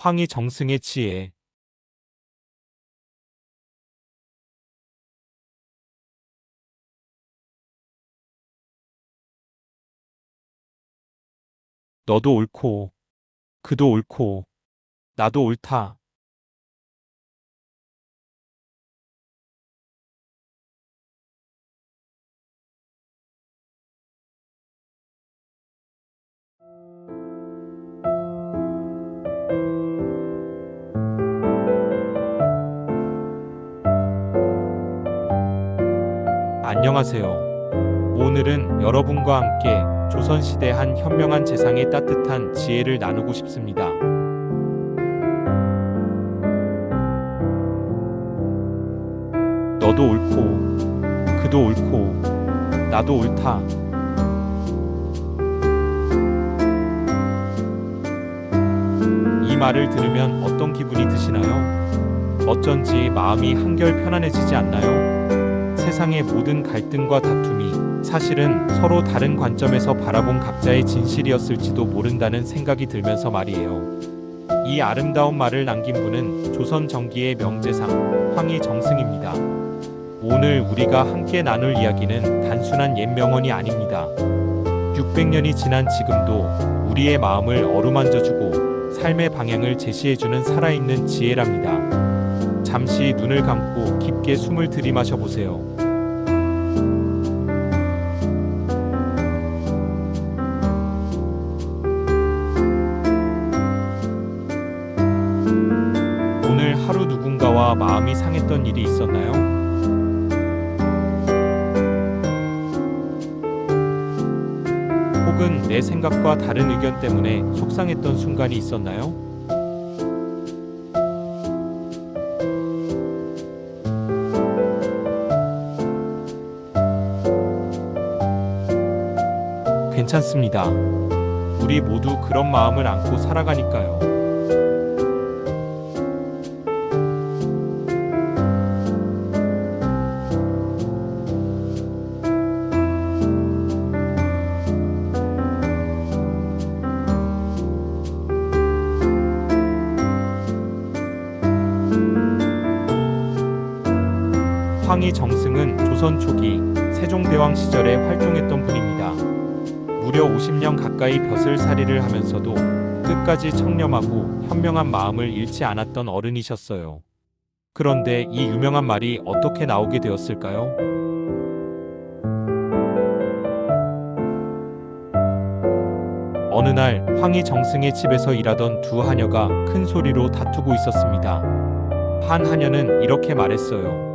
황희 정승의 지혜. 너도 옳고, 그도 옳고, 나도 옳다. 안녕하세요. 오늘은 여러분과 함께 조선시대 한 현명한 재상의 따뜻한 지혜를 나누고 싶습니다. 너도 옳고, 그도 옳고, 나도 옳다. 이 말을 들으면 어떤 기분이 드시나요? 어쩐지 마음이 한결 편안해지지 않나요? 세상의 모든 갈등과 다툼이 사실은 서로 다른 관점에서 바라본 각자의 진실이었을지도 모른다는 생각이 들면서 말이에요. 이 아름다운 말을 남긴 분은 조선 정기의 명재상 황희 정승입니다. 오늘 우리가 함께 나눌 이야기는 단순한 옛 명언이 아닙니다. 600년이 지난 지금도 우리의 마음을 어루만져주고 삶의 방향을 제시해주는 살아있는 지혜랍니다. 잠시 눈을 감고 깊게 숨을 들이마셔 보세요. 마음이 상했던 일이 있었나요? 혹은 내 생각과 다른 의견 때문에 속상했던 순간이 있었나요? 괜찮습니다. 우리 모두 그런 마음을 안고 살아가니까요. 황희 정승은 조선 초기 세종대왕 시절에 활동했던 분입니다. 무려 50년 가까이 벼슬살이를 하면서도 끝까지 청렴하고 현명한 마음을 잃지 않았던 어른이셨어요. 그런데 이 유명한 말이 어떻게 나오게 되었을까요? 어느 날 황희 정승의 집에서 일하던 두 하녀가 큰 소리로 다투고 있었습니다. 한 하녀는 이렇게 말했어요.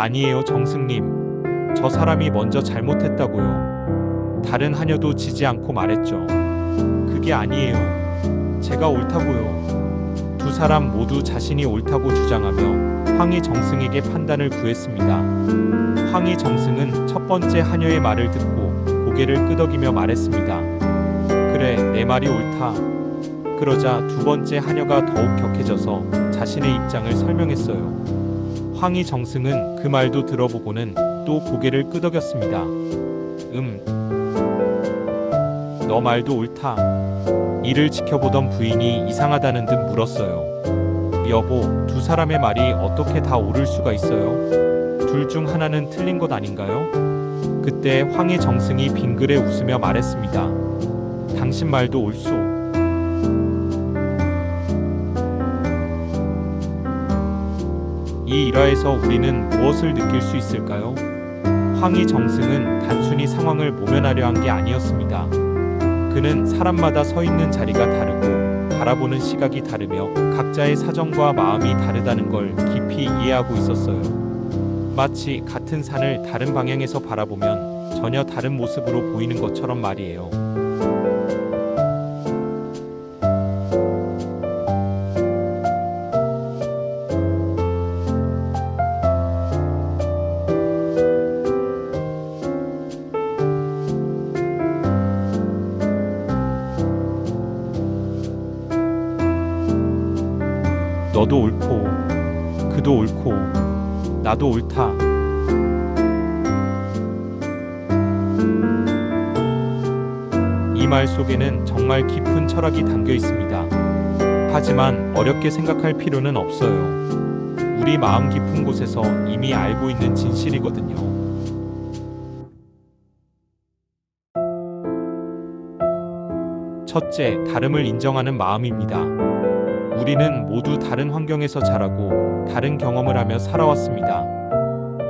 아니에요, 정승님. 저 사람이 먼저 잘못했다고요. 다른 하녀도 지지 않고 말했죠. 그게 아니에요. 제가 옳다고요. 두 사람 모두 자신이 옳다고 주장하며 황희 정승에게 판단을 구했습니다. 황희 정승은 첫 번째 하녀의 말을 듣고 고개를 끄덕이며 말했습니다. 그래, 내 말이 옳다. 그러자 두 번째 하녀가 더욱 격해져서 자신의 입장을 설명했어요. 황희 정승은 그 말도 들어보고는 또 고개를 끄덕였습니다. 음, 너 말도 옳다. 이를 지켜보던 부인이 이상하다는 듯 물었어요. 여보, 두 사람의 말이 어떻게 다 옳을 수가 있어요? 둘 중 하나는 틀린 것 아닌가요? 그때 황희 정승이 빙그레 웃으며 말했습니다. 당신 말도 옳소. 이 일화에서 우리는 무엇을 느낄 수 있을까요? 황희 정승은 단순히 상황을 모면하려 한 게 아니었습니다. 그는 사람마다 서 있는 자리가 다르고 바라보는 시각이 다르며 각자의 사정과 마음이 다르다는 걸 깊이 이해하고 있었어요. 마치 같은 산을 다른 방향에서 바라보면 전혀 다른 모습으로 보이는 것처럼 말이에요. 너도 옳고, 그도 옳고, 나도 옳다. 이 말 속에는 정말 깊은 철학이 담겨 있습니다. 하지만 어렵게 생각할 필요는 없어요. 우리 마음 깊은 곳에서 이미 알고 있는 진실이거든요. 첫째, 다름을 인정하는 마음입니다. 우리는 모두 다른 환경에서 자라고 다른 경험을 하며 살아왔습니다.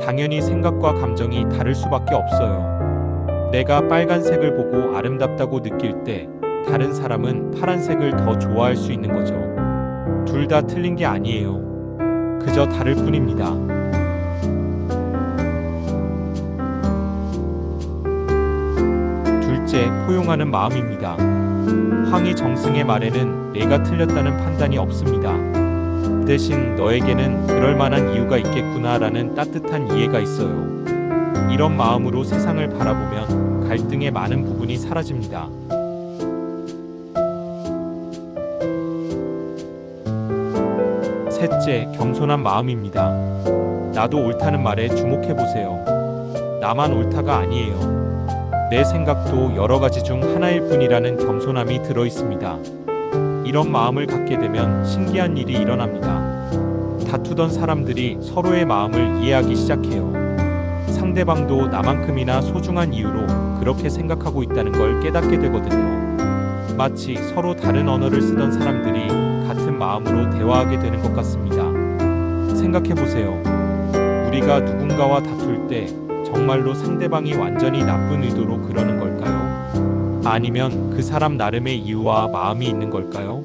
당연히 생각과 감정이 다를 수밖에 없어요. 내가 빨간색을 보고 아름답다고 느낄 때 다른 사람은 파란색을 더 좋아할 수 있는 거죠. 둘 다 틀린 게 아니에요. 그저 다를 뿐입니다. 둘째, 포용하는 마음입니다. 황희 정승의 말에는 내가 틀렸다는 판단이 없습니다. 대신 너에게는 그럴 만한 이유가 있겠구나라는 따뜻한 이해가 있어요. 이런 마음으로 세상을 바라보면 갈등의 많은 부분이 사라집니다. 셋째, 겸손한 마음입니다. 나도 옳다는 말에 주목해 보세요. 나만 옳다가 아니에요. 내 생각도 여러 가지 중 하나일 뿐이라는 겸손함이 들어 있습니다. 이런 마음을 갖게 되면 신기한 일이 일어납니다. 다투던 사람들이 서로의 마음을 이해하기 시작해요. 상대방도 나만큼이나 소중한 이유로 그렇게 생각하고 있다는 걸 깨닫게 되거든요. 마치 서로 다른 언어를 쓰던 사람들이 같은 마음으로 대화하게 되는 것 같습니다. 생각해 보세요. 우리가 누군가와 다툴 때 정말로 상대방이 완전히 나쁜 의도로 그러는 걸까요? 아니면 그 사람 나름의 이유와 마음이 있는 걸까요?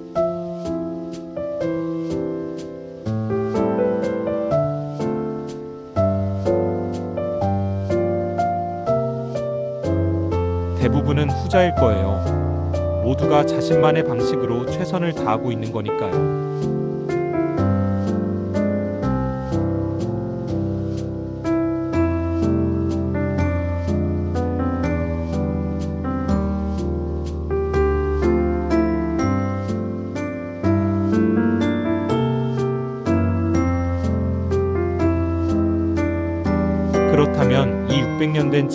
대부분은 후자일 거예요. 모두가 자신만의 방식으로 최선을 다하고 있는 거니까요.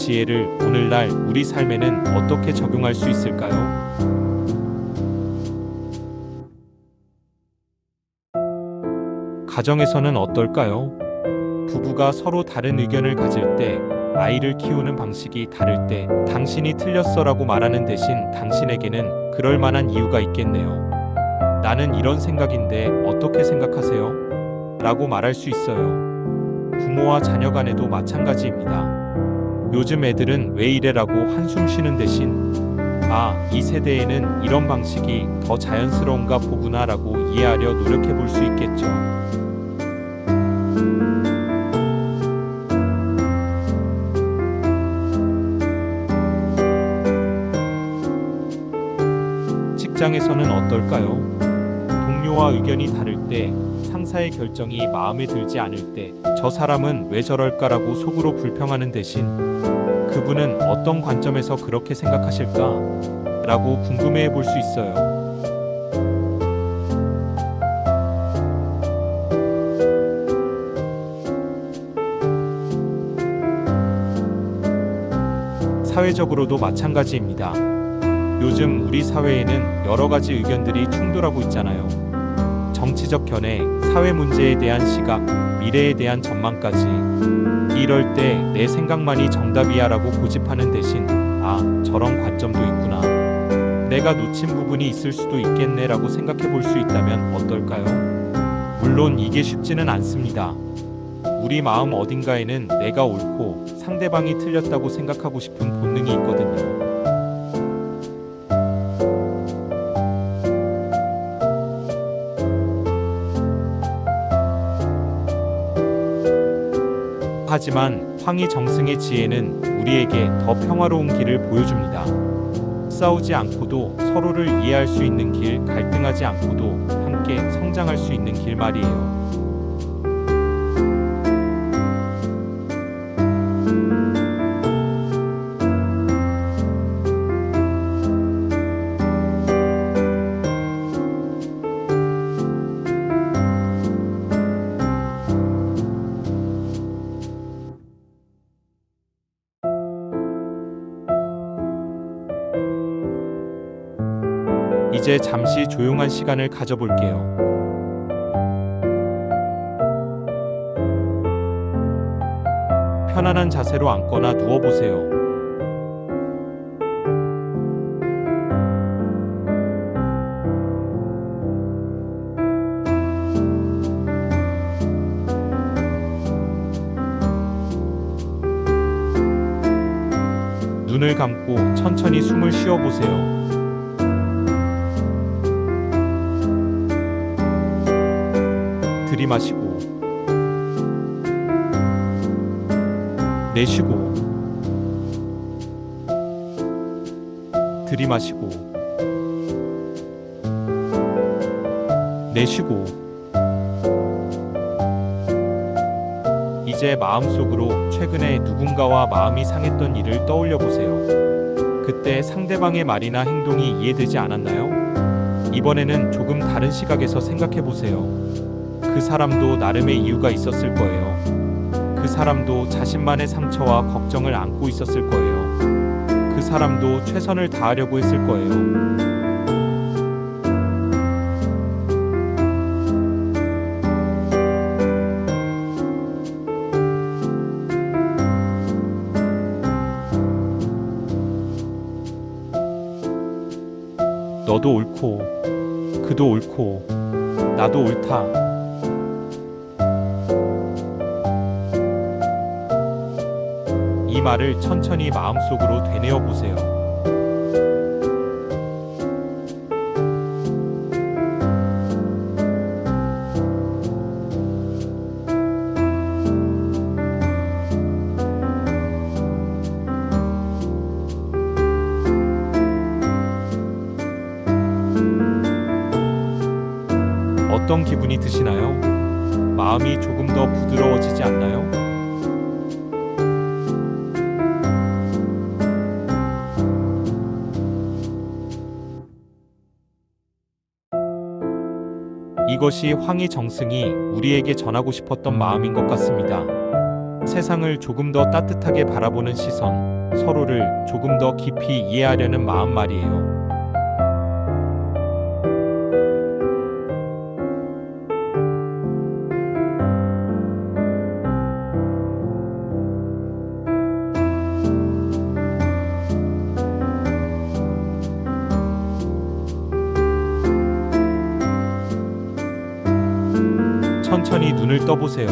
지혜를 오늘날 우리 삶에는 어떻게 적용할 수 있을까요? 가정에서는 어떨까요? 부부가 서로 다른 의견을 가질 때, 아이를 키우는 방식이 다를 때, 당신이 틀렸어라고 말하는 대신 당신에게는 그럴 만한 이유가 있겠네요. 나는 이런 생각인데 어떻게 생각하세요? 라고 말할 수 있어요. 부모와 자녀 간에도 마찬가지입니다. 요즘 애들은 왜 이래라고 한숨 쉬는 대신 아, 이 세대에는 이런 방식이 더 자연스러운가 보구나라고 이해하려 노력해 볼 수 있겠죠. 직장에서는 어떨까요? 동료와 의견이 다를 때 상사의 결정이 마음에 들지 않을 때 저 사람은 왜 저럴까라고 속으로 불평하는 대신 그분은 어떤 관점에서 그렇게 생각하실까? 라고 궁금해해 볼 수 있어요. 사회적으로도 마찬가지입니다. 요즘 우리 사회에는 여러 가지 의견들이 충돌하고 있잖아요. 정치적 견해, 사회 문제에 대한 시각, 미래에 대한 전망까지. 이럴 때 내 생각만이 정답이야라고 고집하는 대신 아, 저런 관점도 있구나. 내가 놓친 부분이 있을 수도 있겠네라고 생각해 볼 수 있다면 어떨까요? 물론 이게 쉽지는 않습니다. 우리 마음 어딘가에는 내가 옳고 상대방이 틀렸다고 생각하고 싶은 본능이 있거든요. 하지만 황희 정승의 지혜는 우리에게 더 평화로운 길을 보여줍니다. 싸우지 않고도 서로를 이해할 수 있는 길, 갈등하지 않고도 함께 성장할 수 있는 길 말이에요. 이제 잠시 조용한 시간을 가져볼게요. 편안한 자세로 앉거나 누워보세요. 눈을 감고 천천히 숨을 쉬어보세요. 들이마시고 내쉬고 들이마시고 내쉬고 이제 마음속으로 최근에 누군가와 마음이 상했던 일을 떠올려 보세요. 그때 상대방의 말이나 행동이 이해되지 않았나요? 이번에는 조금 다른 시각에서 생각해 보세요. 그 사람도 나름의 이유가 있었을 거예요. 그 사람도 자신만의 상처와 걱정을 안고 있었을 거예요. 그 사람도 최선을 다하려고 했을 거예요. 너도 옳고, 그도 옳고, 나도 옳다. 말을 천천히 마음속으로 되뇌어 보세요. 어떤 기분이 드시나요? 마음이 조금 더 부드러워지지 않나요? 이것이 황희 정승이 우리에게 전하고 싶었던 마음인 것 같습니다. 세상을 조금 더 따뜻하게 바라보는 시선, 서로를 조금 더 깊이 이해하려는 마음 말이에요. 떠보세요.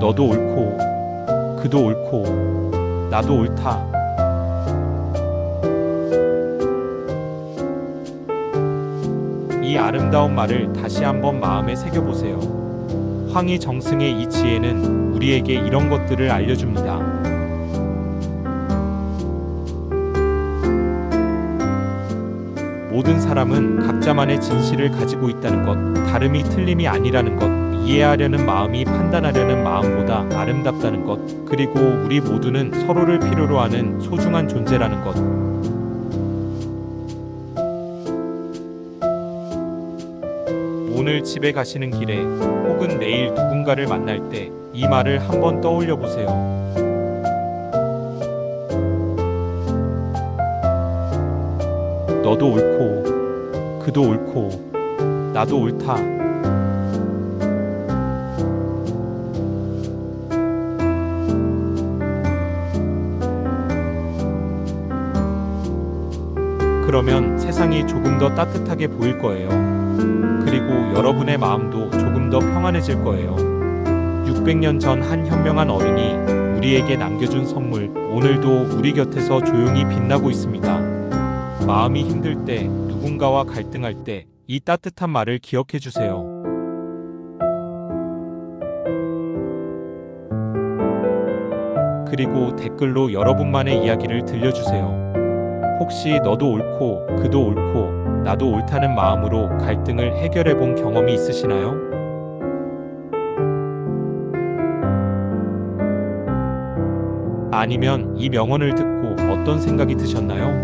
너도 옳고, 그도 옳고, 나도 옳다. 이 아름다운 말을 다시 한번 마음에 새겨보세요. 황희 정승의 이 지혜는 우리에게 이런 것들을 알려줍니다. 모든 사람은 각자만의 진실을 가지고 있다는 것, 다름이 틀림이 아니라는 것, 이해하려는 마음이 판단하려는 마음보다 아름답다는 것, 그리고 우리 모두는 서로를 필요로 하는 소중한 존재라는 것. 오늘 집에 가시는 길에 혹은 내일 누군가를 만날 때 이 말을 한번 떠올려 보세요. 너도 옳고, 그도 옳고, 나도 옳다. 그러면 세상이 조금 더 따뜻하게 보일 거예요. 그리고 여러분의 마음도 조금 더 평안해질 거예요. 600년 전 한 현명한 어른이 우리에게 남겨준 선물, 오늘도 우리 곁에서 조용히 빛나고 있습니다. 마음이 힘들 때, 누군가와 갈등할 때, 이 따뜻한 말을 기억해 주세요. 그리고 댓글로 여러분만의 이야기를 들려주세요. 혹시 너도 옳고, 그도 옳고, 나도 옳다는 마음으로 갈등을 해결해 본 경험이 있으시나요? 아니면 이 명언을 듣고 어떤 생각이 드셨나요?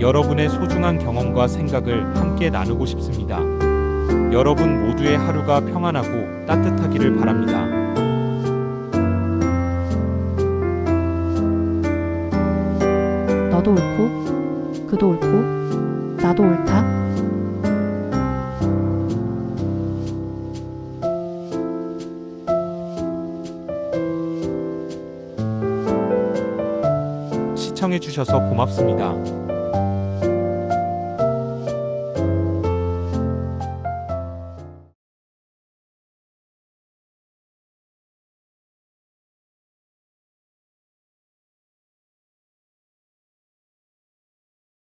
여러분의 소중한 경험과 생각을 함께 나누고 싶습니다. 여러분 모두의 하루가 평안하고 따뜻하기를 바랍니다. 너도 옳고 그도 옳고 나도 옳다. 시청해주셔서 고맙습니다.